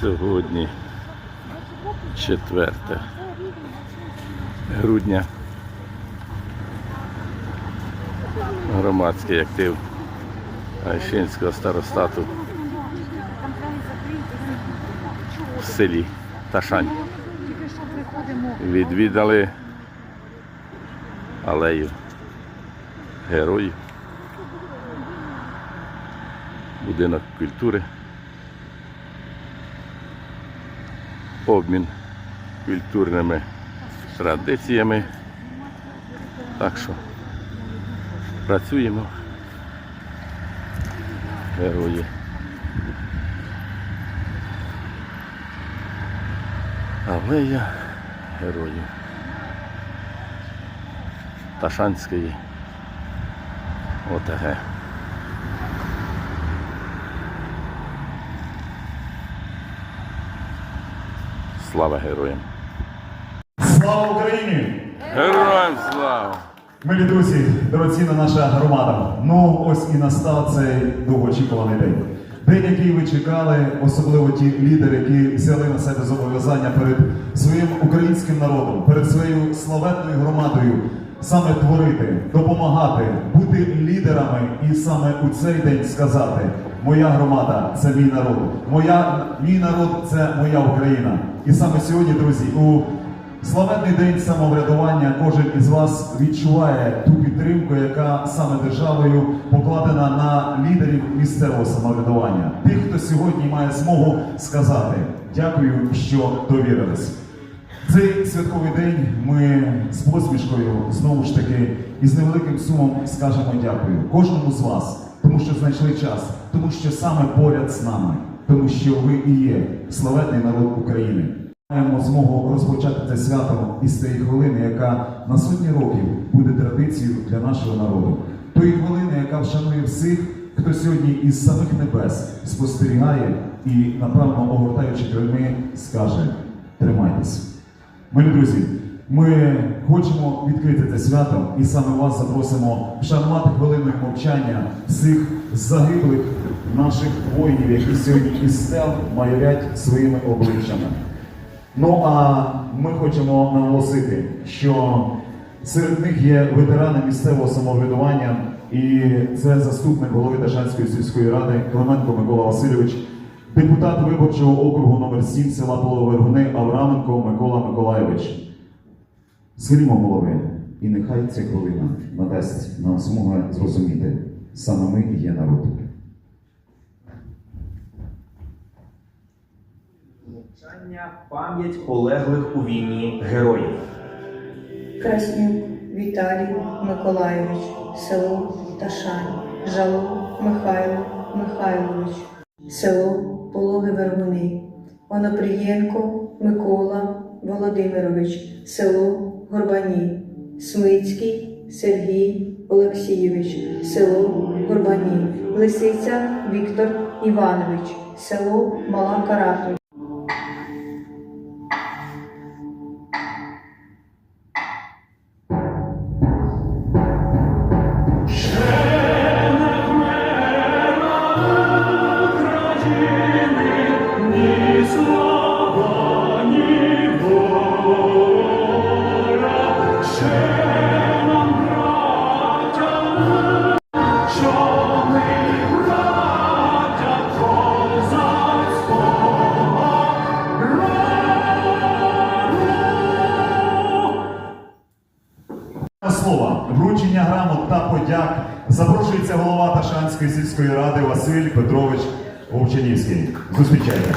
Сьогодні 4 грудня. Громадський актив Айшинського старостату в селі Ташань. Відвідали алею героїв, будинок культури, обмін культурними традиціями. Так що працюємо. Герої. Алея героїв. Ташанської ОТГ. Слава героям! Слава Україні! Героям слава! Милі друзі, дорогоцінна наша громада. Ну ось і настав цей довгоочікуваний день. День, який ви чекали, особливо ті лідери, які взяли на себе зобов'язання перед своїм українським народом, перед своєю славетною громадою, саме творити, допомагати, бути лідерами і саме у цей день сказати: моя громада це мій народ, моя мій народ це моя Україна. І саме сьогодні, друзі, у Славетний день самоврядування кожен із вас відчуває ту підтримку, яка саме державою покладена на лідерів місцевого самоврядування. Тих, хто сьогодні має змогу сказати дякую, що довірились. Цей святковий день ми з посмішкою знову ж таки і з невеликим сумом скажемо дякую кожному з вас, тому що знайшли час, тому що саме поряд з нами, тому що ви і є славетний народ України. Маємо змогу розпочати це свято із цієї хвилини, яка на сотні років буде традицією для нашого народу. Тої хвилини, яка вшанує всіх, хто сьогодні із самих небес спостерігає і, напевно, огортаючи крильми, скаже: тримайтесь. Милі друзі, ми хочемо відкрити це свято і саме вас запросимо вшанувати хвилиною мовчання всіх загиблих наших воїнів, які сьогодні із стел майорять своїми обличчями. Ну а ми хочемо наголосити, що серед них є ветерани місцевого самоврядування, і це заступник голови Дашанської сільської ради Клименко Микола Васильович, депутат виборчого округу номер 7 села Половергуни Авраменко Микола Миколайович. Схилімо голови, і нехай ця хвилина надасть нам змогу зрозуміти, саме ми є народ. Мовчання пам'ять полеглих у війні героїв. Краснюк Віталій Миколайович, село Ташань, Жало Михайло Михайлович, село Пологи Вергуни, Онопрієнко Микола Володимирович, село Горбані, Смицький Сергій Олексійович, село Горбані, Лисиця Віктор Іванович, село Мала Карату. Петрович Вовчанівський. Зустрічайте.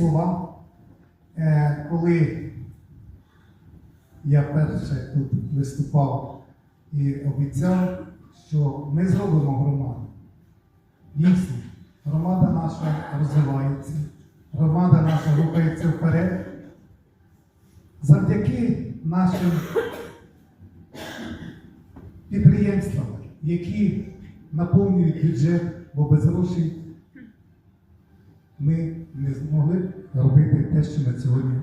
Слова, е, коли я перше тут виступав і обіцяв, що ми зробимо громаду. Дійсно, Громада наша розвивається, громада наша рухається вперед. Завдяки нашим підприємствам, які наповнюють бюджет, бо без грошей ми не змогли робити те, що ми сьогодні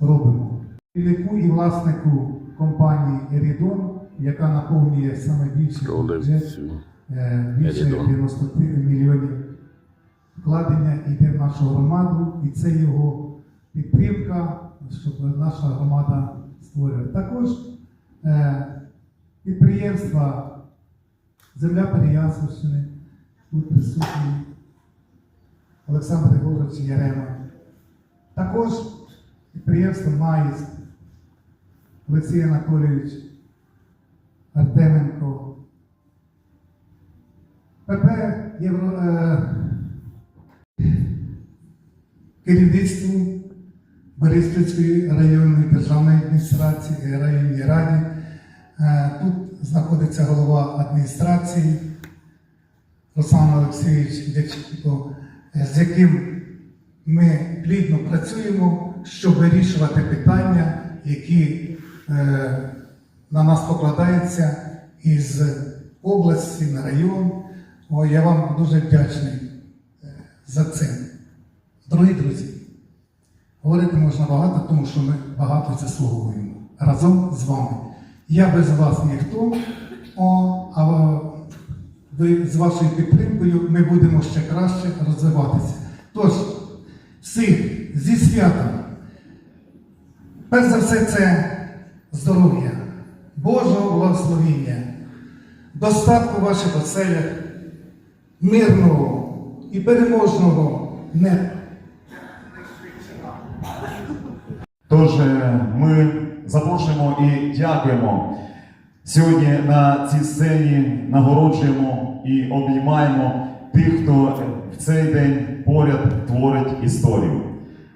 робимо. Керівнику і власнику компанії Ерідон, яка наповнює саме Пролив бюджет, е, більше Ерідон. 90 мільйонів вкладення йде в нашу громаду, і це його підтримка, щоб наша громада створювала. Також е, підприємства Земля Переяславщини, тут присутній Олександр Григорович Ярема. Також підприємство МАїС, Олексій Анатолійович Артеменко, ПП Євро, е, керівництву Бориспільської районної державної адміністрації, районній раді. Е, Тут знаходиться голова адміністрації Руслан Олексійович Дяченко, е, з яким ми плідно працюємо, щоб вирішувати питання, які е, на нас покладаються із області на район. Я вам дуже вдячний е, за це. Дорогі друзі, говорити можна багато, тому що ми багато заслуговуємо разом з вами. Я без вас ніхто, а ви з вашою підтримкою ми будемо ще краще розвиватися. Тож, всіх зі святом. Перш за все, це здоров'я, Божого благословіння, достатку ваших оселях, мирного і переможного неба. Тож е, ми запрошуємо і дякуємо. Сьогодні на цій сцені нагороджуємо і обіймаємо тих, хто в цей день поряд творить історію.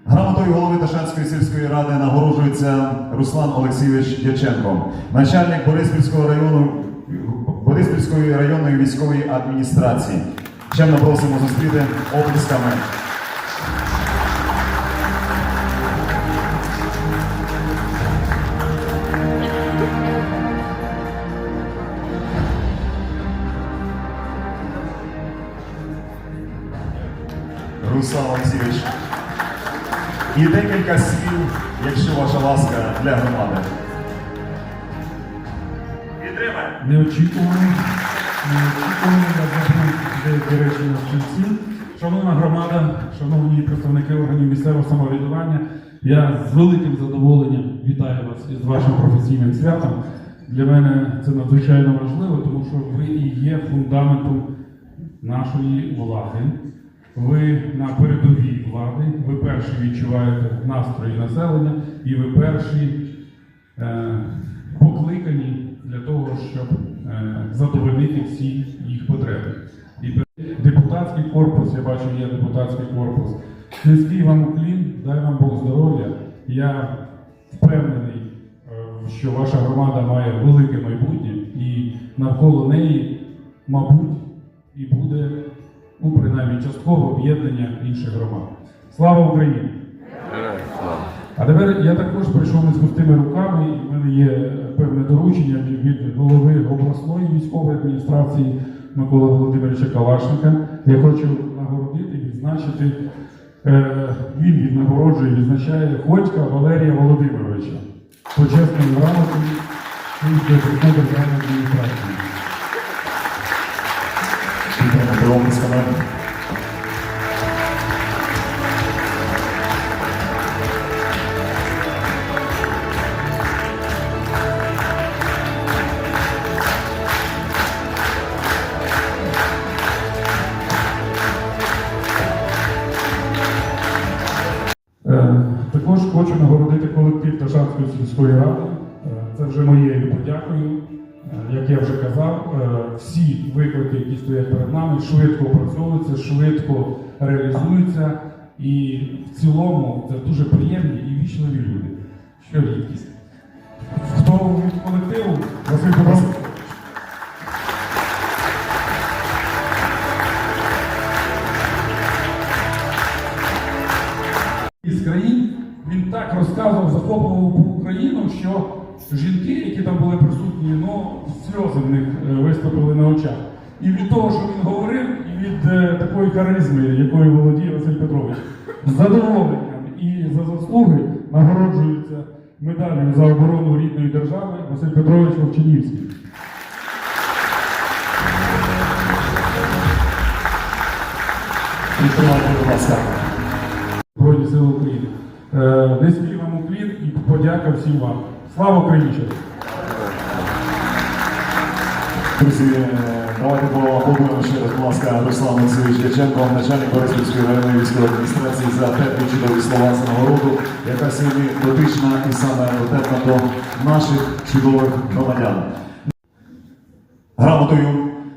Грамотою голови Ташанської сільської ради нагороджується Руслан Олексійович Дяченко, начальник Бориспільського району Бориспільської районної військової адміністрації. Чемно просимо зустріти оплесками. Руслан Олексійович. І декілька слів, якщо ваша ласка, для громади. Неочікувано, неочікувано забув деякі речі на стільці. Шановна громада, шановні представники органів місцевого самоврядування, я з великим задоволенням вітаю вас із вашим професійним святом. Для мене це надзвичайно важливо, тому що ви і є фундаментом нашої влади. Ви на передовій влади, ви перші відчуваєте настрої населення, і ви перші е, покликані для того, щоб е, задовольнити всі їх потреби. І депутатський корпус, я бачу, є депутатський корпус. Низький вам уклін, дай вам Бог здоров'я. Я впевнений, е, що ваша громада має велике майбутнє, і навколо неї, мабуть, і буде, ну, принаймні, частково об'єднання інших громад. Слава Україні! А тепер я також прийшов не з пустими руками, і в мене є певне доручення від- голови обласної військової адміністрації Миколи Володимировича Калашника. Я хочу нагородити, відзначити. Е, він віднагороджує, відзначає Ходька Валерія Володимировича. Почесною грамотою Київської державної адміністрації. швидко опрацьовується, швидко реалізується. І в цілому це дуже приємні і вічливі люди. Що рідкість. Хто від колективу? Василь Боров. Із країн він так розказував, захоплював Україну, що жінки, які там були присутні, ну сльози в них е, виступили на очах. І від того, що він говорив, і від е, такої харизми, якою володіє Василь Петрович, з задоволенням і за заслуги нагороджується медаллю за оборону рідної держави Василь Петрович Вовчинівський. Збройні Сили України. Е, Низький вам уклін і подяка всім вам. Слава Україні! Друзі, давайте поаплодуємо будь ласка, Руслан Олексійович Дяченко, начальник Бориспільської районної військової адміністрації за теплі чудові слова за нагороду, яка сьогодні дотична і саме дотепна до наших чудових громадян. Грамотою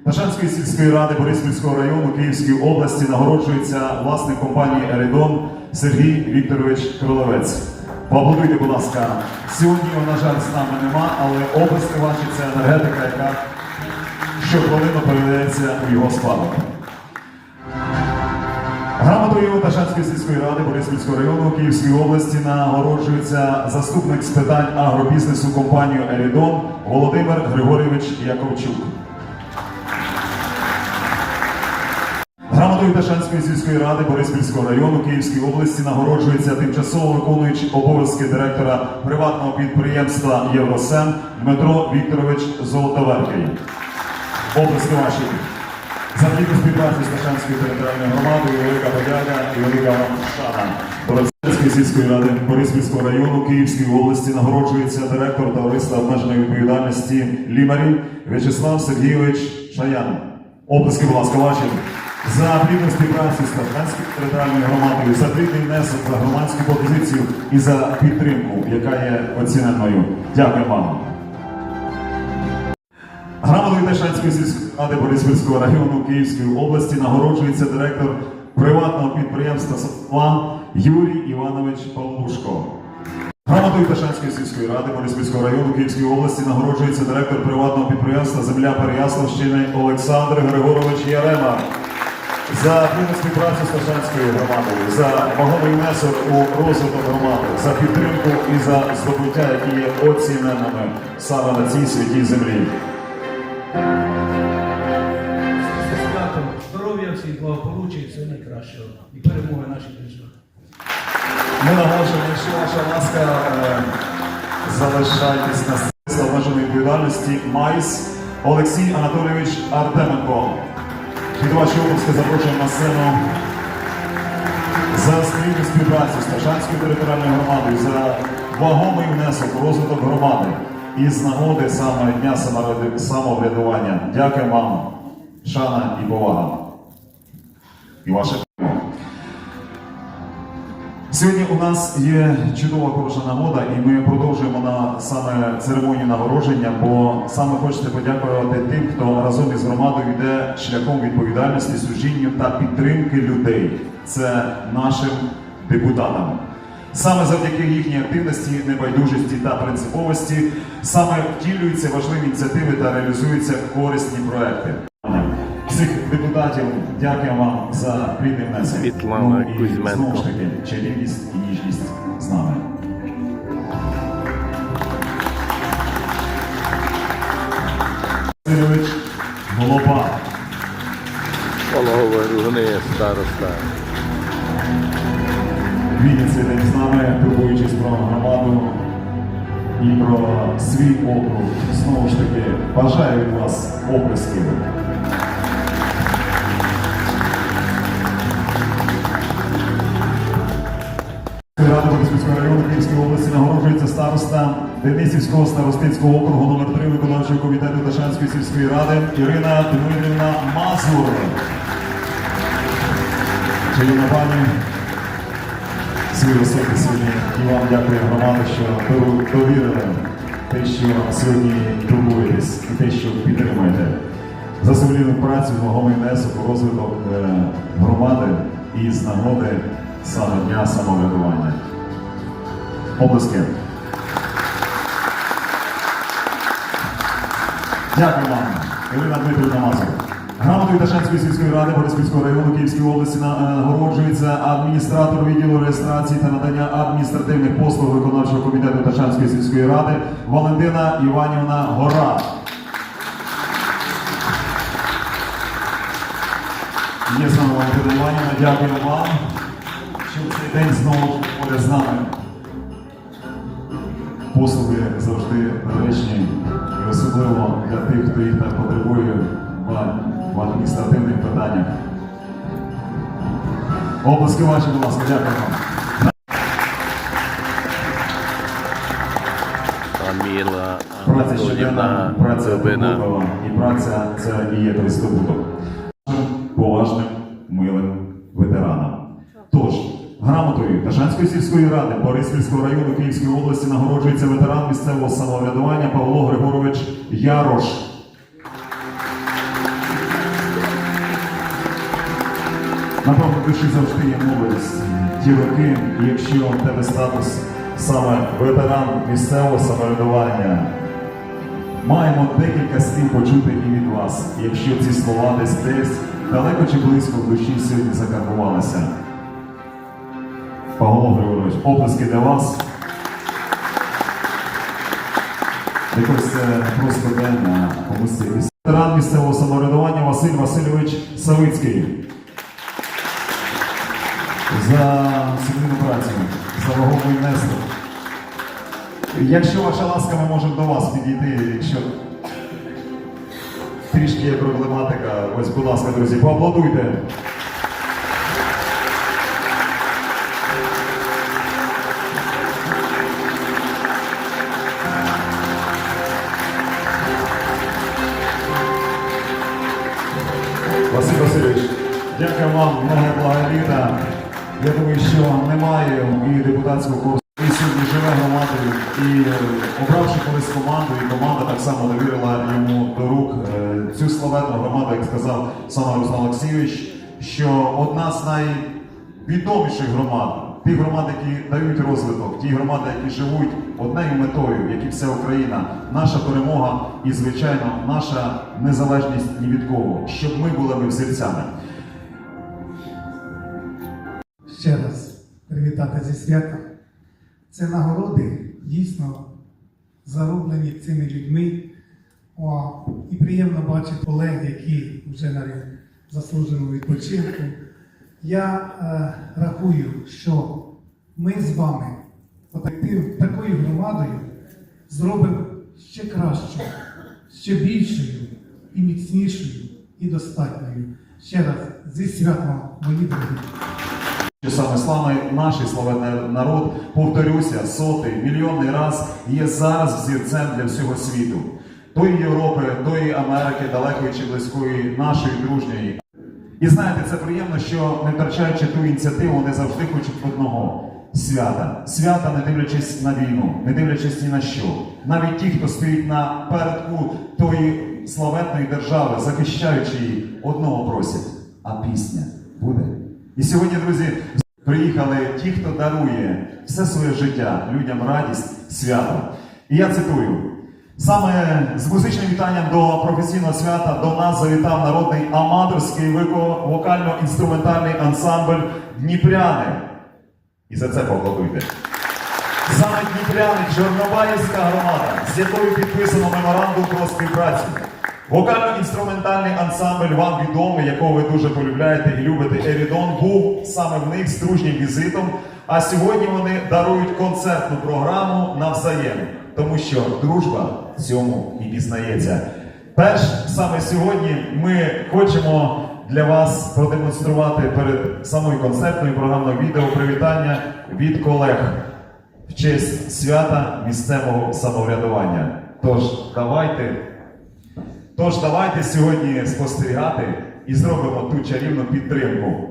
Ташанської сільської ради Бориспільського району Київської області нагороджується власник компанії Еридон Сергій Вікторович Кролевець. Поаплодуйте, будь ласка. Сьогодні, на жаль, з нами нема, але обласки ваші це енергетика, яка щохвилину передається у його спадок. Грамотою Ташанської сільської ради Бориспільського району Київської області нагороджується заступник з питань агробізнесу компанію Ерідон Володимир Григорійович Яковчук. Грамотою Ташанської сільської ради Бориспільського району Київської області нагороджується тимчасово виконуючий обов'язки директора приватного підприємства Євросем Дмитро Вікторович Золотоверкий. Обласки ваші. За плідну співпрацю з Ташанською територіальною громадою велика подяка і велика вам шана. Борисівської сільської ради Бориспільського району Київської області нагороджується директор товариства обмеженої відповідальності Лімарі В'ячеслав Сергійович Шаян. Обласки, будь ласка, ваші. За плідну співпрацю з Ташанською територіальною громадою, за плідний внесок, за громадську пропозицію і за підтримку, яка є оціненою. Дякую вам. Грамотою Ташанської сільської ради Бориспільського району Київської області нагороджується директор приватного підприємства «Софлан» Юрій Іванович Павлушко. Грамотою Ташанської сільської ради Бориспільського району Київської області нагороджується директор приватного підприємства Земля Переяславщини Олександр Григорович Ярема. За плідну співпрацю з Ташанською громадою, за вагомий внесок у розвиток громади, за підтримку і за здобуття, які є оціненими саме на цій святій землі. Здоров'я всіх, благополуччя і всього найкращого. І перемоги нашій державі. Ми наголошуємо, якщо ваша ласка, е, залишайтесь на сцені обмеженої відповідальності Майс Олексій Анатолійович Артеменко. Під ваші обласки запрошуємо на сцену за спільну співпрацю з Ташанською територіальною громадою, за вагомий внесок у розвиток громади і з нагоди саме Дня самоврядування. Дякую вам, шана і повага. І ваше. Сьогодні у нас є чудова хороша нагода, і ми продовжуємо на саме церемонію нагородження, бо саме хочете подякувати тим, хто разом із громадою йде шляхом відповідальності, служінню та підтримки людей. Це нашим депутатам. Саме завдяки їхній активності, небайдужості та принциповості саме втілюються важливі ініціативи та реалізуються корисні проекти. Всіх депутатів дякую вам за плідний внесок. Світлана і Кузьменко. Знову ж таки, чарівність і ніжність з нами. Васильович Голоба. Пологовий староста. І про свій округ. Знову ж таки, бажаю вас оплесків. Київської області нагороджується староста Денисівського старостинського округу номер 3 виконавчого комітету Ташанської сільської ради Ірина Дмитрівна Мазур. Чарівна пані, свої особи сьогодні і вам дякую громади, що довірили те, що сьогодні турбуєтесь і те, що підтримуєте. За сумлінну працю, вагомий внесок у розвиток е, громади і з нагоди саме дня самоврядування. Обласки. Дякую вам, Ірина Дмитрівна Мазур. Грамотою Ташанської сільської ради Бориспільського району Київської області е, нагороджується адміністратор відділу реєстрації та надання адміністративних послуг виконавчого комітету Ташанської сільської ради Валентина Іванівна Гора. Є нами Валентина Іванівна, дякую вам, що цей день знову буде з нами. Послуги завжди доречні і особливо для тих, хто їх так потребує в, в адміністративних питаннях. Обласки ваші, будь ласка, дякую вам. Аміла Праця щоденна, праця Дубина. і праця це і є той здобуток. Поважним, милим ветеранам. Тож, грамотою Ташанської сільської ради Бориспільського району Київської області нагороджується ветеран місцевого самоврядування Павло Григорович Ярош. Напевно, душі завжди є молодість. Ті роки, якщо в тебе статус саме ветеран місцевого самоврядування, маємо декілька слів почути і від вас, якщо ці слова десь десь далеко чи близько в душі сьогодні закарбувалися. Павло Григорович, оплески для вас. Якось це просто день, а комусь. Ветеран місцевого самоврядування Василь Васильович Савицький за сумлінну працю, за вагомий внесок. Якщо ваша ласка, ми можемо до вас підійти, якщо трішки є проблематика, ось, будь ласка, друзі, поаплодуйте. Василь Васильович, дякую вам. Я думаю, що немає і депутатського корпусу. І сьогодні живе громадою. І е, обравши колись команду, і команда так само довірила йому до рук е, цю славетну громаду, як сказав саме Руслан Олексійович, що одна з найвідоміших громад, ті громади, які дають розвиток, ті громади, які живуть однею метою, як і вся Україна, наша перемога і, звичайно, наша незалежність ні від кого, щоб ми були ми взірцями. Ще раз привітати зі святом. Це нагороди дійсно зароблені цими людьми. О, і приємно бачити колег, які вже на заслуженому відпочинку. Я е, рахую, що ми з вами, такою громадою, зробимо ще кращою, ще більшою і міцнішою, і достатньою. Ще раз зі святом, мої дорогі. Що саме славний наш славетний народ, повторюся, сотий, мільйонний раз є зараз взірцем для всього світу. Тої Європи, тої Америки, далекої чи близької, нашої дружньої. І знаєте, це приємно, що не втрачаючи ту ініціативу, вони завжди хочуть одного свята. Свята, не дивлячись на війну, не дивлячись ні на що. Навіть ті, хто стоїть на передку тої славетної держави, захищаючи її, одного просять, а пісня буде. І сьогодні, друзі, приїхали ті, хто дарує все своє життя людям радість, свято. І я цитую. Саме з музичним вітанням до професійного свята до нас завітав народний аматорський вокально-інструментальний ансамбль Дніпряни. І за це поаплодуйте. Саме Дніпряни Чорнобаївська громада, з якою підписано меморандум про співпрацю. Вокально-інструментальний ансамбль вам відомий, якого ви дуже полюбляєте і любите. Ерідон був саме в них дружнім візитом. А сьогодні вони дарують концертну програму навзаєм, тому що дружба в цьому і пізнається. Перш саме сьогодні ми хочемо для вас продемонструвати перед самою концертною програмою відео привітання від колег в честь свята місцевого самоврядування. Тож давайте, тож давайте сьогодні спостерігати і зробимо ту чарівну підтримку.